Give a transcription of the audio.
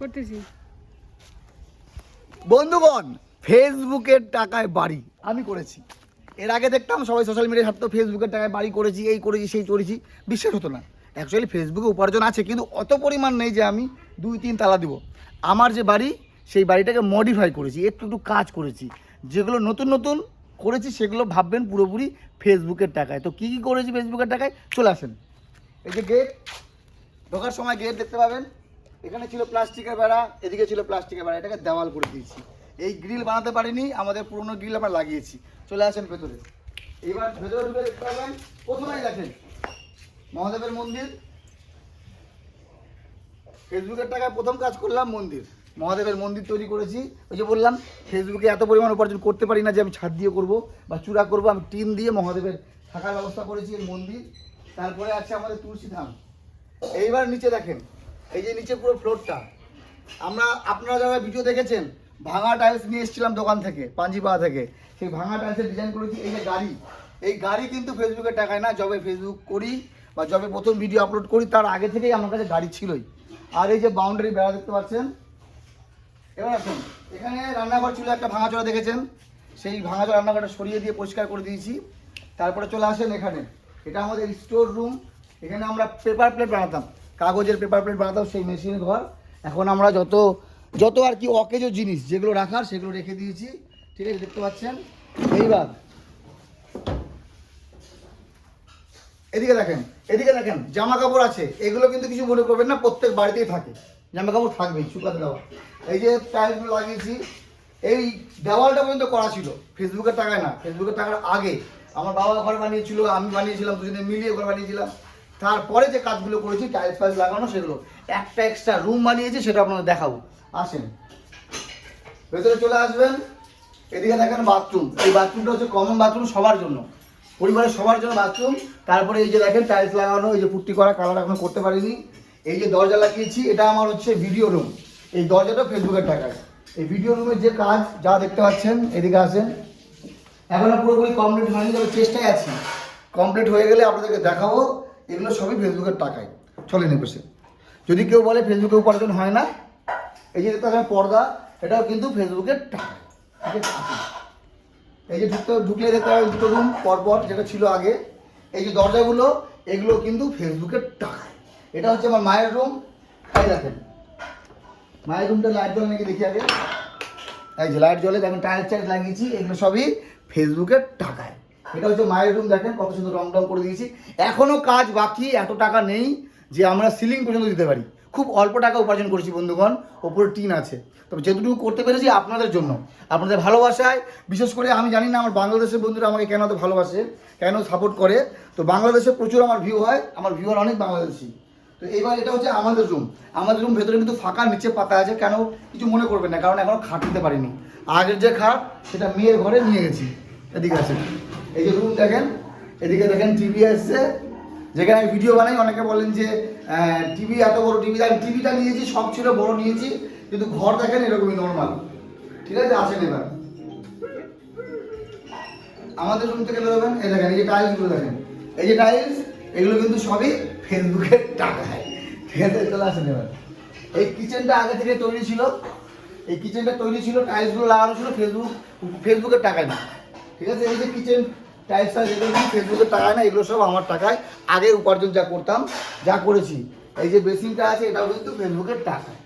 করতেছি। বন্ধুগণ, ফেসবুকের টাকায় বাড়ি আমি করেছি। এর আগে দেখতাম সবাই সোশ্যাল মিডিয়ায় ছাড়তো, ফেসবুকের টাকায় বাড়ি করেছি, এই করেছি, সেই করেছি। বিশ্বাস হতো না। অ্যাকচুয়ালি ফেসবুকে উপার্জন আছে, কিন্তু অত পরিমাণ নেই যে আমি দুই, তিন তালা দিব। আমার যে বাড়ি, সেই বাড়িটাকে মডিফাই করেছি একটু একটু কাজ করেছি। যেগুলো নতুন নতুন করেছি, সেগুলো ভাববেন পুরোপুরি ফেসবুকের টাকায়। তো কী কী করেছি ফেসবুকের টাকায়? চলে আসেন। এই যে গেট ঢোকার সময় গেট দেখতে পাবেন। এখানে ছিল প্লাস্টিকের বেড়া, এদিকে ছিল প্লাস্টিকের বেড়া, এটাকে দেওয়াল করে দিয়েছি। এই গ্রিল বানাতে পারিনি, আমাদের পুরনো গ্রিল আমরা লাগিয়েছি। চলে আসেন ভেতরে। এবার ভেতরে ঢুকে দেখতে পাবেন প্রথমেই দেখেন, মহাদেবের মন্দির। ফেসবুকের টাকায় প্রথম কাজ করলাম মন্দির। মহাদেবের মন্দির তৈরি করেছি। ওই যে বললাম, ফেসবুকে এত পরিমাণ উপার্জন করতে পারি না যে আমি ছাদ দিয়ে করব বা চূড়া করব, আমি টিন দিয়ে মহাদেবের থাকার ব্যবস্থা করেছি এই মন্দির। তারপরে আছে আমাদের তুলসী ধাম। এইবার নিচে দেখেন এই যে নিচে পুরো ফ্লোরটা আমরা, আপনারা যারা ভিডিও দেখেছেন, ভাঙা টাইলস নিয়ে এসেছিলাম দোকান থেকে, পাঞ্জিপাড়া থেকে। সেই ভাঙা টাইলসের ডিজাইন করেছি এই যে গাড়ি। এই গাড়ি কিন্তু ফেসবুকের টাকায় না যবে ফেসবুক করি বা যবে প্রথম ভিডিও আপলোড করি, তার আগে থেকেই আমার কাছে গাড়ি ছিলই। আর এই যে বাউন্ডারি বেড়া দেখতে পাচ্ছেন? এবার আসুন, এখানে রান্নাঘর ছিল, একটা ভাঙাচোরা দেখেছেন? সেই ভাঙাচোরা রান্নাঘরটা সরিয়ে দিয়ে পরিষ্কার করে দিয়েছি। তারপরে চলে আসেন এখানে। এটা আমাদের স্টোর রুম এখানে আমরা পেপার প্লেট বানাতাম। কাগজের পেপার প্লেট বানাতাম, সেই মেশিন ঘর। এখন আমরা যত যত আর কি অকেজো জিনিস যেগুলো রাখার, সেগুলো রেখে দিয়েছি। ঠিক আছে, দেখতে পাচ্ছেন? এইবার। এদিকে দেখেন এদিকে দেখেন জামা কাপড় আছে। এগুলো কিন্তু কিছু মনে করবেন না, প্রত্যেক বাড়িতেই থাকে। জামা কাপড় থাকবেই, শুকাতে দেওয়া। এই যে টাইলসগুলো লাগিয়েছি, এই দেওয়ালটা পর্যন্ত করা ছিল। ফেসবুকের টাকায় না ফেসবুকের টাকার আগে। আমার বাবা ঘর বানিয়েছিল, আমি বানিয়েছিলাম, দুজনে মিলিয়ে ঘর বানিয়েছিলাম। তারপরে যে কাজগুলো করেছি টাইলস ফাইলস লাগানো, সেগুলো। একটা এক্সট্রা রুম বানিয়েছি, সেটা আপনাদের দেখাবো। আসেন। ভেতরে চলে আসবেন। এদিকে দেখেন বাথরুম এই বাথরুমটা হচ্ছে কমন বাথরুম সবার জন্য। পরিবারের সবার জন্য বাথরুম তারপরে এই যে দেখেন টাইলস লাগানো, এই যে পুট্টি করা কালার এখনও করতে পারিনি। এই যে দরজা লাগিয়েছি, এটা আমার হচ্ছে ভিডিও রুম এই দরজাটা ফেসবুকের টাকায়। এই ভিডিও রুমের যে কাজ, যা দেখতে পাচ্ছেন, এদিকে আসেন। এখনও পুরোপুরি কমপ্লিট হয়নি, তবে চেষ্টায় আছি। কমপ্লিট হয়ে গেলে আপনাদেরকে দেখাবো। এগুলো সবই ফেসবুকের টাকায়, চলে নেবে সে যদি কেউ বলে ফেসবুকে উপার্জন হয় না, এই যে দেখতে পর্দা, এটাও কিন্তু ফেসবুকের টাকা এই যে ঢুকতে ঢুকলে দেখতে পাবেন দুটো রুম পরপর, যেটা ছিল আগে। এই যে দরজাগুলো, এগুলো কিন্তু ফেসবুকের টাকায়। এটা হচ্ছে আমার মায়ের রুম এই দেখেন। মায়ের রুমটা লাইট জ্বলে নাকি দেখি আগে। এই যে লাইট জ্বলে দেখেন টাইলস টাইলস লাগিয়েছি, এগুলো সবই ফেসবুকের টাকায়। এটা হচ্ছে মায়ের রুম দেখেন কত সুন্দর রং টং করে দিয়েছি। এখনও কাজ বাকি, এত টাকা নেই যে আমরা সিলিং পর্যন্ত দিতে পারি। খুব অল্প টাকা উপার্জন করেছি বন্ধুগণ, ওপরে টিন আছে। তবে যেটুকু করতে পেরেছি আপনাদের জন্য, আপনাদের ভালোবাসায়। বিশেষ করে আমি জানি না, আমার বাংলাদেশের বন্ধুরা আমাকে কেন এত ভালোবাসে, কেন সাপোর্ট করে। তো বাংলাদেশে প্রচুর আমার ভিউ হয়, আমার ভিউয়ার অনেক বাংলাদেশি। তো এবার এটা হচ্ছে আমাদের রুম আমাদের রুম ভেতরে কিন্তু ফাঁকা, নিচে পাতা আছে, কেন কিছু মনে করবেন না, কারণ এখনও খাট নিতে পারিনি। আগের যে খাট, সেটা মেয়ের ঘরে নিয়ে গেছি। এদিকে আছে এই যে রুম দেখেন, এদিকে দেখেন টিভি আসছে। যেখানে আমি ভিডিও বানাই, অনেকে বলেন যে টিভি এত বড় টিভি আমি টিভিটা নিয়েছি, সব ছিল বড় নিয়েছি, কিন্তু ঘর দেখেন এরকমই নর্মাল ঠিক আছে, আসেন এবার। আমাদের রুম থেকে বেরোবেন, এই দেখেন, এই যে টাইলসগুলো দেখেন। এই যে টাইলস এগুলো কিন্তু সবই ফেসবুকের টাকায় ঠিক আছে চলে আসেন এবার। এই কিচেনটা আগে থেকে তৈরি ছিল। এই কিচেনটা তৈরি ছিল টাইলসগুলো লাগানো ছিল ফেসবুক ফেসবুকের টাকায় না। ঠিক আছে? এই যে কিচেন টাইলস টাইলস এগুলো ফেসবুকের টাকায় না এগুলো সব আমার টাকায়। আগে উপার্জন যা করতাম, যা করেছি। এই যে বেসিনটা আছে, এটাও কিন্তু ফেসবুকের টাকায়।